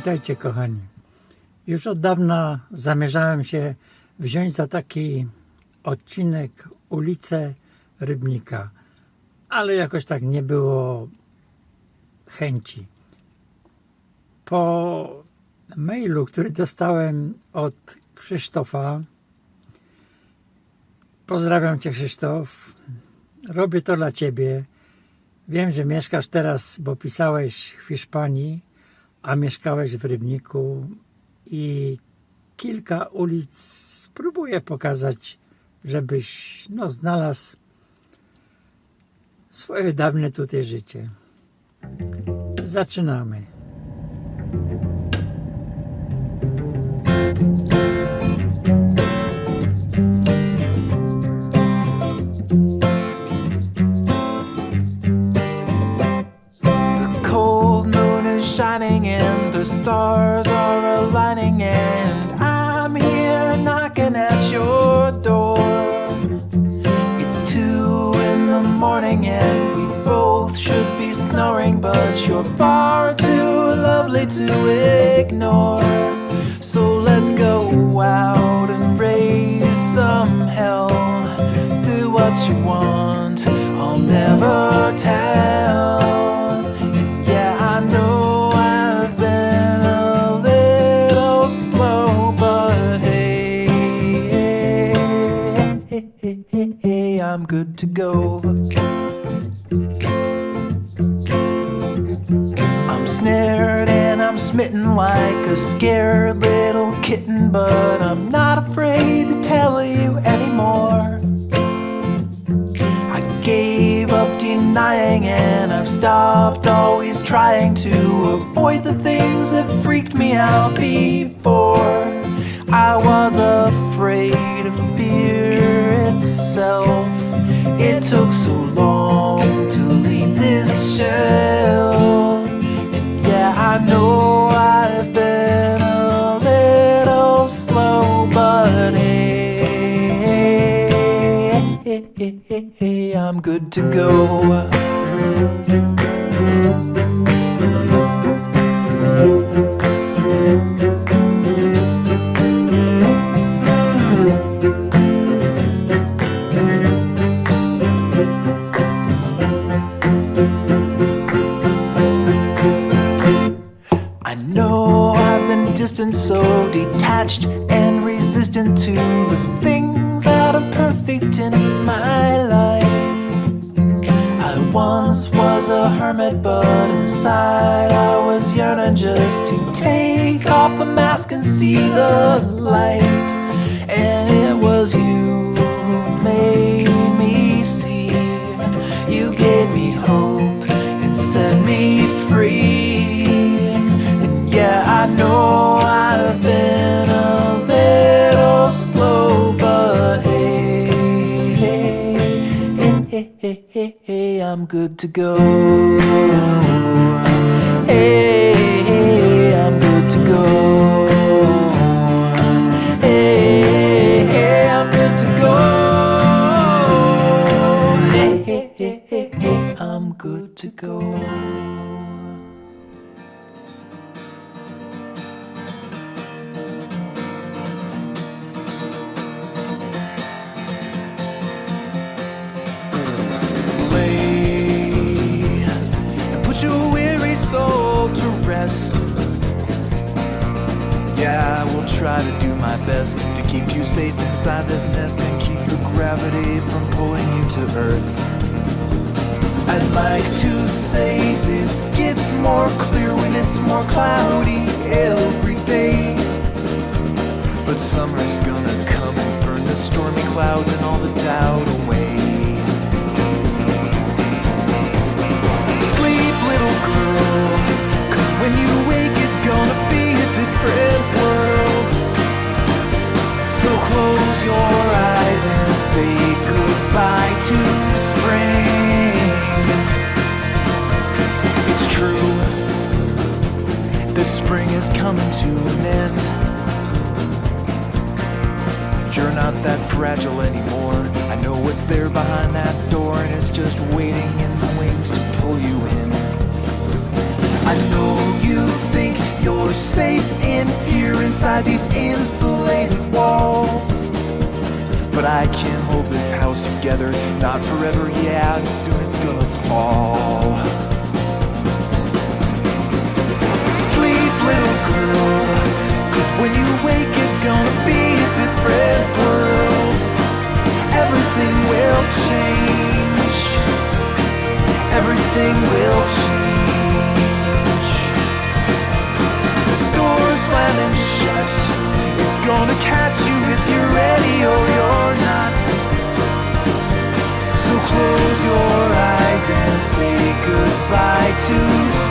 Witajcie kochani. Już od dawna zamierzałem się wziąć za taki odcinek ulicę Rybnika, ale jakoś tak nie było chęci. Po mailu, który dostałem od Krzysztofa, pozdrawiam Cię Krzysztof, robię to dla Ciebie. Wiem, że mieszkasz teraz, bo pisałeś w Hiszpanii, a mieszkałeś w Rybniku i kilka ulic spróbuję pokazać, żebyś no, znalazł swoje dawne tutaj życie. Zaczynamy. Stars are aligning, and I'm here knocking at your door. It's two in the morning, and we both should be snoring, but you're far too lovely to ignore. So let's go out and raise some hell. Do what you want, I'll never tell. Go. I'm snared and I'm smitten like a scared little kitten, but I'm not afraid to tell you anymore. I gave up denying and I've stopped always trying to avoid the things that freaked me out before. I was afraid of fear itself. It took so long to leave this shell. And yeah, I know I've been a little slow, but hey, hey, hey, hey, I'm good to go. Distant, so detached and resistant to the things that are perfect in my life. I once was a hermit, but inside I was yearning just to take off the mask and see the light. And it was you hey, hey, hey, I'm good to go. Hey, Yeah, I will try to do my best to keep you safe inside this nest and keep the gravity from pulling you to earth. I'd like to say this gets more anymore. I know what's there behind that door, and it's just waiting in the wings to pull you in. I know you think you're safe in here inside these insulated walls. But I can't hold this house together, not forever, yeah, and soon it's gonna fall. Sleep, little girl, cause when you wake, it's gonna be a different change, everything will change. The door slamming shut is gonna catch you if you're ready or you're not. So close your eyes and say goodbye to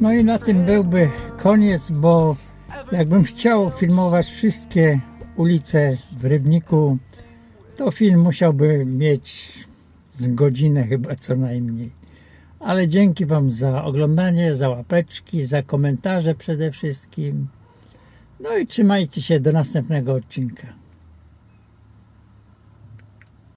No i na tym byłby koniec, bo jakbym chciał filmować wszystkie ulice w Rybniku, to film musiałby mieć z godzinę chyba co najmniej. Ale dzięki Wam za oglądanie, za łapeczki, za komentarze przede wszystkim. No i trzymajcie się do następnego odcinka.